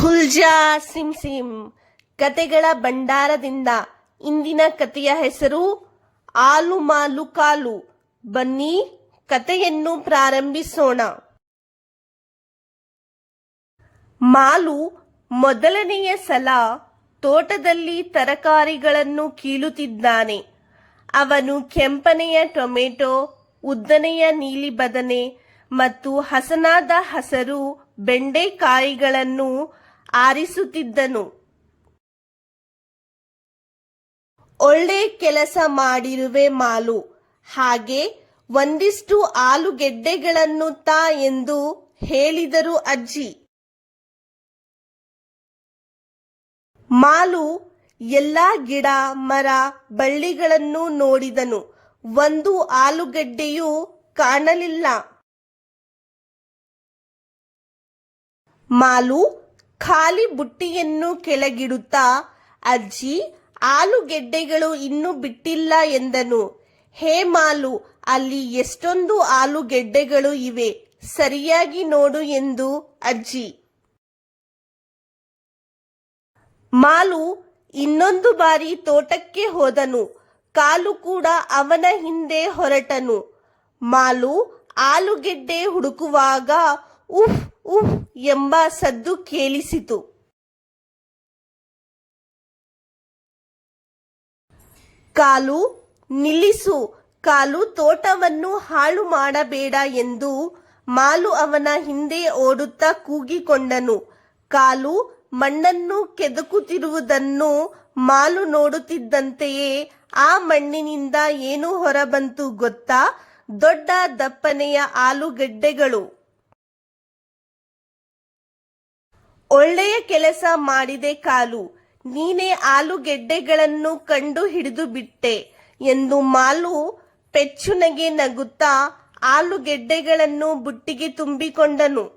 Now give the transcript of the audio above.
ಖುಲ್ಜಾ ಸಿಂ ಸಿಂ ಕತೆಗಳ ಭಂಡಾರದಿಂದ ಇಂದಿನ ಕತೆಯ ಹೆಸರು ಆಲು ಮಾಲು ಕಾಲು. ಬನ್ನಿ ಕತೆಯನ್ನು ಪ್ರಾರಂಭಿಸೋಣ. ಮಾಲು ಮೊದಲನೆಯ ಸಲ ತೋಟದಲ್ಲಿ ತರಕಾರಿಗಳನ್ನು ಕೀಳುತ್ತಿದ್ದಾನೆ. ಅವನು ಕೆಂಪನೆಯ ಟೊಮೆಟೊ, ಉದ್ದನೆಯ ನೀಲಿ ಬದನೆ ಮತ್ತು ಹಸನಾದ ಹಸರು ಬೆಂಡೆಕಾಯಿಗಳನ್ನು ಆರಿಸುತ್ತಿದ್ದನು. ಒಳ್ಳೆ ಕೆಲಸ ಮಾಡಿರುವೆ ಮಾಲು, ಹಾಗೆ ಒಂದಿಷ್ಟು ಆಲೂಗೆಡ್ಡೆಗಳನ್ನು ತಾ ಎಂದು ಹೇಳಿದರು ಅಜ್ಜಿ. ಮಾಲು ಎಲ್ಲಾ ಗಿಡ, ಮರ, ಬಳ್ಳಿಗಳನ್ನು ನೋಡಿದನು. ಒಂದು ಆಲೂಗಡ್ಡೆಯೂ ಕಾಣಲಿಲ್ಲ. ಮಾಲು ಖಾಲಿ ಬುಟ್ಟಿಯನ್ನು ಕೆಳಗಿಡುತ್ತಾ, ಅಜ್ಜಿ, ಆಲೂಗೆಡ್ಡೆಗಳು ಇನ್ನೂ ಬಿಟ್ಟಿಲ್ಲ ಎಂದನು. ಹೇ ಮಾಲು, ಅಲ್ಲಿ ಎಷ್ಟೊಂದು ಆಲೂಗೆಡ್ಡೆಗಳು ಇವೆ. ಸರಿಯಾಗಿ ನೋಡು ಎಂದು ಅಜ್ಜಿ. ಮಾಲು ಇನ್ನೊಂದು ಬಾರಿ ತೋಟಕ್ಕೆ ಹೋದನು. ಕಾಲು ಕೂಡ ಅವನ ಹಿಂದೆ ಹೊರಟನು. ಮಾಲು ಆಲೂಗೆಡ್ಡೆ ಹುಡುಕುವಾಗ, ಉಫ್ ಉಫ್ ಎಂಬ ಸದ್ದು ಕೇಳಿಸಿತು. ಕಾಲು ನಿಲ್ಲಿಸು, ಕಾಲು ತೋಟವನ್ನು ಹಾಳು ಮಾಡಬೇಡ ಎಂದು ಮಾಲು ಅವನ ಹಿಂದೆ ಓಡುತ್ತಾ ಕೂಗಿಕೊಂಡನು. ಕಾಲು ಮಣ್ಣನ್ನು ಕೆದಕುತ್ತಿರುವುದನ್ನು ಮಾಲು ನೋಡುತ್ತಿದ್ದಂತೆಯೇ ಆ ಮಣ್ಣಿನಿಂದ ಏನು ಹೊರಬಂತು ಗೊತ್ತಾ? ದೊಡ್ಡ ದಪ್ಪನೆಯ ಆಲೂಗೆಡ್ಡೆಗಳು. ಒಳ್ಳೆಯ ಕೆಲಸ ಮಾಡಿದೆ ಕಾಲು. ನೀನೇ ಆಲೂಗೆಡ್ಡೆಗಳನ್ನು ಕಂಡು ಹಿಡಿದು ಬಿಟ್ಟೆ ಎಂದು ಮಾಲು ಪೆಚ್ಚುನಗೆ ನಗುತ್ತಾ ಆಲೂಗೆಡ್ಡೆಗಳನ್ನು ಬುಟ್ಟಿಗೆ ತುಂಬಿಕೊಂಡನು.